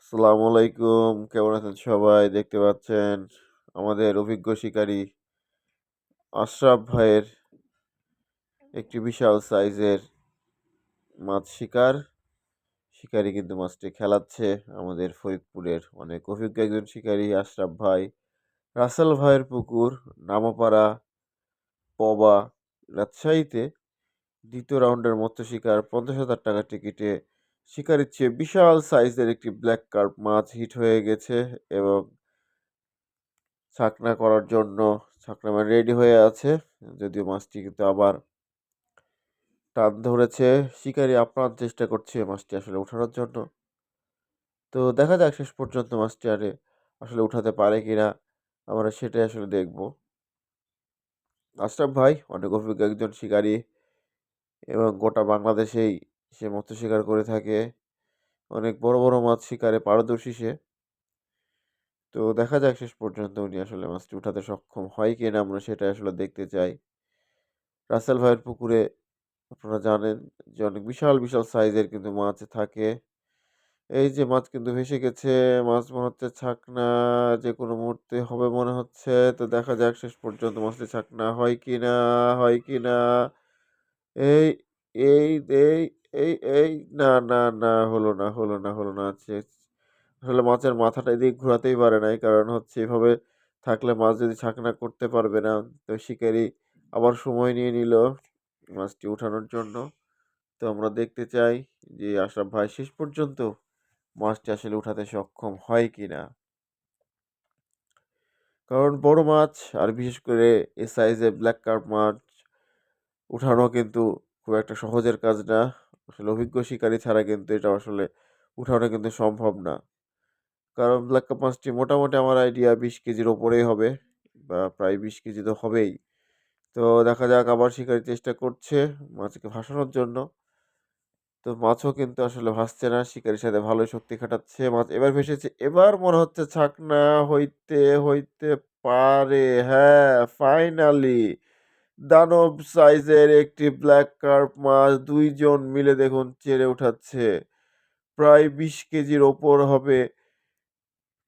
আসসালামু আলাইকুম, কেমন আছেন সবাই? দেখতে পাচ্ছেন আমাদের অভিজ্ঞ শিকারী আশরাফ ভাইয়ের একটি বিশাল সাইজের মাছ শিকার। শিকারি কিন্তু মাছটি খেলাচ্ছে। আমাদের ফরিদপুরের অনেক অভিজ্ঞ একজন শিকারী আশরাফ ভাই। রাসেল ভাইয়ের পুকুর, নামপাড়া পবা রাজশাহীতে দ্বিতীয় রাউন্ডের মৎস্য শিকার পঞ্চাশ হাজার টাকা টিকিটে শিকারির চেয়ে বিশাল সাইজের একটি ব্ল্যাক কার্প মাছ হিট হয়ে গেছে এবং ছাকনা করার জন্য ছাকনা মানে রেডি হয়ে আছে। যদিও মাছটি কিন্তু আবার টান ধরেছে। শিকারি আপ্রাণ চেষ্টা করছে মাছটি আসলে উঠানোর জন্য। তো দেখা যাক শেষ পর্যন্ত মাছটি আরে আসলে উঠাতে পারে কিনা। আমরা সেটাই আসলে দেখব। আশরাফ ভাই অনেক অভিজ্ঞ একজন শিকারী এবং গোটা বাংলাদেশেই সে মৎস্য শিকার করে থাকে। অনেক বড় বড় মাছ শিকারে, পারদর্শী সে। তো দেখা যাক শেষ পর্যন্ত উনি আসলে মাছটি উঠাতে সক্ষম হয় কি না আমরা সেটা আসলে দেখতে চাই। রাসেল ভাইয়ের পুকুরে আপনারা জানেন যে অনেক বিশাল বিশাল সাইজের কিন্তু মাছ থাকে। এই যে মাছ কিন্তু ভেসে গেছে, মাছ মনে হচ্ছে ছাকনা যে কোনো মুহূর্তে হবে মনে হচ্ছে। তো দেখা যাক শেষ পর্যন্ত মাছটি ছাকনা হয় কি না হয় কি না এই এই এই এই এই, না না না, হলো না হলো না হলো না আছে আসলে মাছের মাথাটা এদিকে ঘোরাতেই পারে নাই, কারণ হচ্ছে এভাবে থাকলে মাছ যদি ছাকনা করতে পারবে না, তো শিকারি আবার সময় নিয়ে নিল মাছটি উঠানোর জন্য। তো আমরা দেখতে চাই যে আশরাফ ভাই শেষ পর্যন্ত মাছটি আসলে উঠাতে সক্ষম হয় কি না কারণ বড় মাছ আর বিশেষ করে এ সাইজে ব্ল্যাক কার্প মাছ উঠানো কিন্তু খুব একটা সহজের কাজ না। আসলে অভিজ্ঞ শিকারী ছাড়া কিন্তু এটা আসলে উঠানো কিন্তু সম্ভব না। কারণ ব্ল্যাক কাপ মাছটি মোটামুটি আমার আইডিয়া বিশ কেজির ওপরেই হবে বা প্রায় বিশ কেজি তো হবেই। তো দেখা যাক আবার শিকারি চেষ্টা করছে মাছকে ভাসানোর জন্য। তো মাছও কিন্তু আসলে ভাসছে না, শিকারির সাথে ভালোই শক্তি খাটাচ্ছে মাছ। এবার ভেসেছে, এবার মনে হচ্ছে ছাকনা হইতে হইতে পারে। হ্যাঁ ফাইনালি দানব সাইজের একটি ব্ল্যাক কার্প মাছ দুইজন মিলে দেখুন চেড়ে উঠাচ্ছে। প্রায় বিশ কেজির ওপর হবে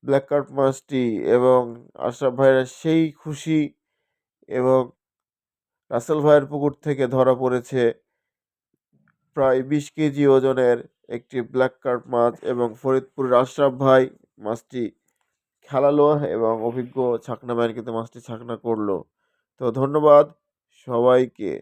ব্ল্যাক কার্প মাছটি এবং আশরাফ ভাইরা সেই খুশি এবং রাসেল ভাইয়ের পুকুর থেকে ধরা পড়েছে। প্রায় বিশ কেজি ওজনের একটি ব্ল্যাক কার্প মাছ এবং ফরিদপুরের আশরাফ ভাই মাছটি খেলালো এবং অভিজ্ঞ ছাকনা ম্যান কিন্তু মাছটি ছাকনা করল। তো ধন্যবাদ সবাইকে।